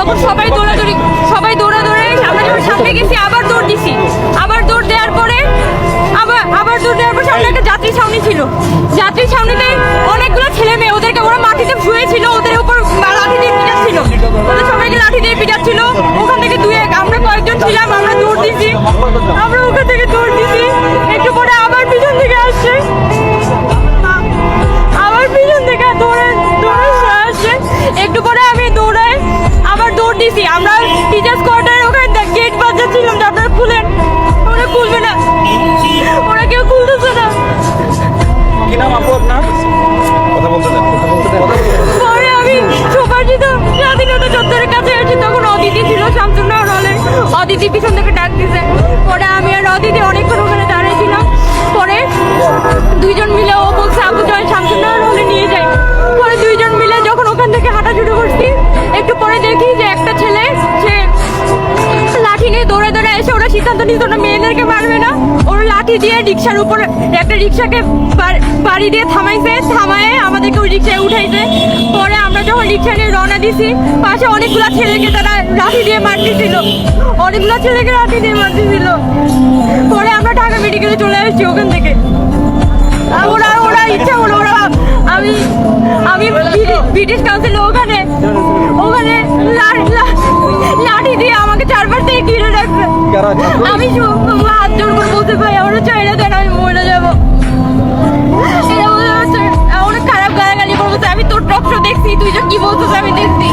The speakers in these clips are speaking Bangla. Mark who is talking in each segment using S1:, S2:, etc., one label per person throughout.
S1: তখন সবাই দৌড়াদৌড়ি সবাই দৌড়াদৌড়ে আমরা যখন সামনে গেছি পিছন থেকে ডাক দিছে পরে আমি আর অদিতি অনেকক্ষণ ওখানে দাঁড়িয়েছিলাম পরে দুইজন মিলে ও বলছে আবু জয় শামসুন্দর হলে নিয়ে যাই। পরে দুইজন মিলে যখন ওখান থেকে হাঁটা শুরু করছি, একটু পরে দেখি যে একটা ছেলে, সে লাঠি নিয়ে দৌড়ে দৌড়ে এসে ওরা সিদ্ধান্ত নিত ওরা মেয়েদেরকে মারবে না। ওরা লাঠি দিয়ে রিক্সার উপর একটা রিক্সাকে বাড়ি দিয়ে থামাইছে থামায়ে আমাদেরকে ওই রিক্সায় উঠাইছে। পরে আমরা যখন রিক্সা নিয়ে রওনা দিছি পাশে অনেকগুলো ছেলেকে তারা লাঠি দিয়ে মারতেছিল। অনেকগুলো ছেলেকে লাঠি দিয়ে মারতেছিল। পরে আমরা ঢাকা মেডিকেলে চলে আসছি ওখান থেকে। ওরা ওরা ইচ্ছা হলো ওরা আমি আমি ব্রিটিশ কাউন্সিল ওখানে ওখানে লাঠি দিয়ে আমাকে চারবার থেকে ঘিরে রাখবে। আমি হাত জোর করে বলতে পারি আমরা চাইলে দেন আমি মরে যাব। এটা বলে হচ্ছে, অনেক খারাপ গালাগালি বলছে আমি তোর টকশো দেখছি তুই যে কি বলছিস আমি দেখছি।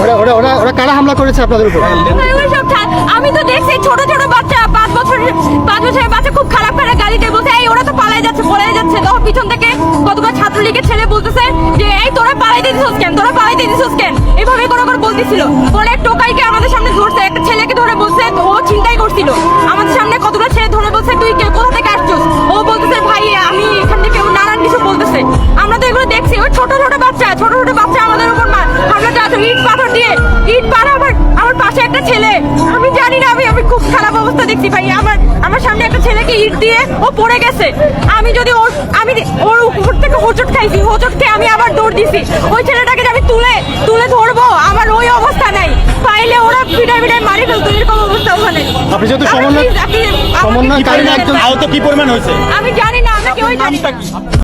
S2: ওরা ওরা ওরা ওরা কারা হামলা করেছে আপনাদের উপর?
S1: এগুলো সব ছা- আমি তো দেখছি ছোট ছোট বাচ্চা পাঁচ বছরের পাঁচ বছরের বাচ্চা খুব খারাপ খারাপ গালি দিয়ে বলছে এই ওরা তো পালাই যাচ্ছে পলাই যাচ্ছে। তখন পিছন থেকে কতগুলো ছাত্রলীগের ছেলে বলতেছে যে এই তোরা পালাই দিয়ে দিছিস কেন? তোরা পালাই দিয়ে দিছিস কেন? এইভাবে করে করে বলতেছিল। এক টোকাইকে আমাদের সামনে ধরছে একটা ছোট ছোট বাচ্চা ছোট ছোট বাচ্চা আমাদের উপর হামলা চালাচ্ছে ইট পাথর দিয়ে। ইট পাড়া আমার আমার পাশে একটা ছেলে। আমি জানি না আমি আমি খুব খারাপ অবস্থা দেখছি ভাই। আমার আমার সামনে একটা ছেলেকে ইট দিয়ে ও পড়ে গেছে। আমি যদি ওর আমি ওর উপর থেকে হোঁচট খাইছি হোঁচট খেয়ে আমি আবার দৌড় দিছি। ওই ছেলেটাকে আমি তুলে তুলে ধরবো আমার ওই অবস্থা নাই। পাইলে ওরা পিটাই পিটাই মারি ফেলতো এরকম অবস্থা ওখানে।
S2: আপনি যেহেতু সমন্বয়- সমন্বয়কারী একজন-
S3: আহত কি পরিমাণ হয়েছে?
S1: আমি জানি না আমাকে ওই জানি না